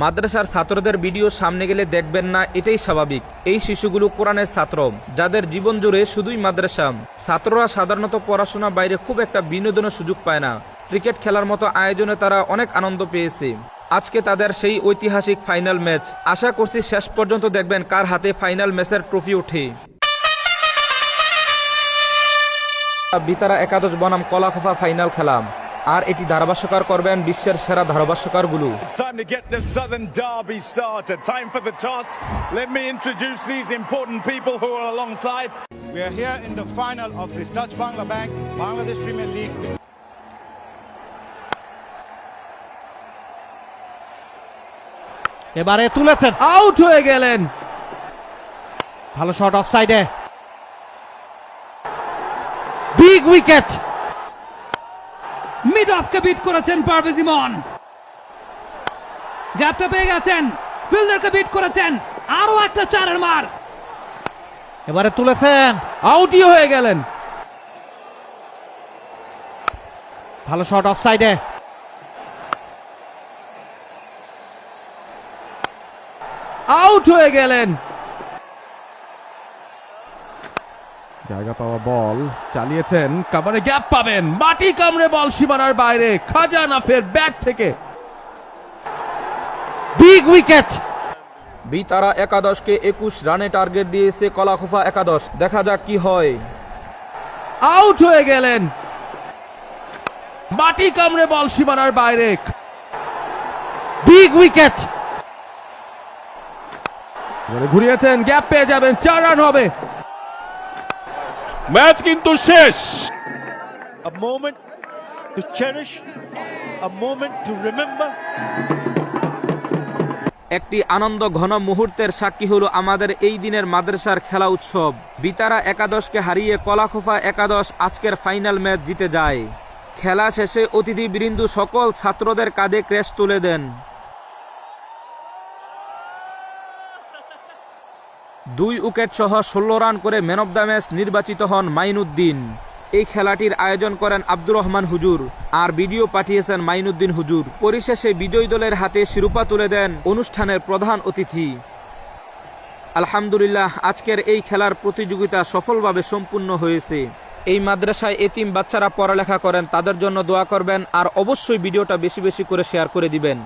মাদ্রাসার ছাত্রদের ভিডিও সামনে গেলে দেখবেন না, এটাই স্বাভাবিক। এই শিশুগুলো কোরআনের ছাত্র। যাদের জীবন জুড়ে শুধুই মাদ্রাসা। ছাত্ররা সাধারণত পড়াশোনা বাইরে খুব একটা বিনোদনের সুযোগ পায় না। ক্রিকেট খেলার মতো আয়োজনে তারা অনেক আনন্দ পেয়েছে। আজকে তাদের সেই ঐতিহাসিক ফাইনাল ম্যাচ। আশা করছি শেষ পর্যন্ত দেখবেন কার হাতে ফাইনাল ম্যাচের ট্রফি ওঠে। বিতারা একাদশ বনাম কলাখোফা ফাইনাল খেলাম। আর এটি ধারাভাষ্যকার করবেন বিশ্বের সেরা ধারাভাষ্যকারগুলো. We are here in the final of this Touch Bangla Bank Bangladesh Premier League. এবারে তুলেছেন আউট হয়ে গেলেন ভালো শট অফ সাইডে বিগ উইকেট অফকে বিট করেছেন পারভেজ ইমন। গ্যাপটা পেয়ে গেছেন ফিল্ডারকে বিট করেছেন আরও একটা চারের মার। এবারে তুলেছেন, আউটই হয়ে গেলেন। ভালো শট অফ সাইডে আউট হয়ে গেলেন। জায়গা পাওয়া বল। চালিয়েছেন কাবারে গ্যাপ পাবেন। মাটি কামড়ে বল সীমানার বাইরে। খাজা নাফের ব্যাট থেকে। বিগ উইকেট বিতারা একাদশকে একুশ রানে টার্গেট দিয়েছে কলাখোফা একাদশ। দেখা যাক কি হয়। আউট হয়ে গেলেন। মাটি কামড়ে বল সীমানার বাইরে। বিগ উইকেট ঘুরিয়েছেন গ্যাপ পেয়ে যাবেন চার রান হবে। ম্যাচ কিন্তু শেষ। A moment to cherish, a moment to remember. একটি আনন্দ ঘন মুহূর্তের সাক্ষী হলো আমাদের এই দিনের মাদ্রাসার খেলা উৎসব। বিতারা একাদশকে হারিয়ে কলাখোফা একাদশ আজকের ফাইনাল ম্যাচ জিতে যায়। খেলা শেষে অতিথি বৃন্দু সকল ছাত্রদের কাঁধে ক্রেশ তুলে দেন। দুই উইকেট সহ ষোলো রান করে ম্যান অব দ্য ম্যাচ নির্বাচিত হন মাইনুদ্দিন এই খেলাটির আয়োজন করেন আব্দুর রহমান হুজুর আর ভিডিও পাঠিয়েছেন মাইনুদ্দিন হুজুর। পরিশেষে বিজয়ী দলের হাতে শিরোপা তুলে দেন অনুষ্ঠানের প্রধান অতিথি। আলহামদুলিল্লাহ, আজকের এই খেলার প্রতিযোগিতা সফলভাবে সম্পূর্ণ হয়েছে। এই মাদ্রাসায় এতিম বাচ্চারা পড়ালেখা করেন, তাদের জন্য দোয়া করবেন আর অবশ্যই ভিডিওটা বেশি বেশি করে শেয়ার করে দিবেন।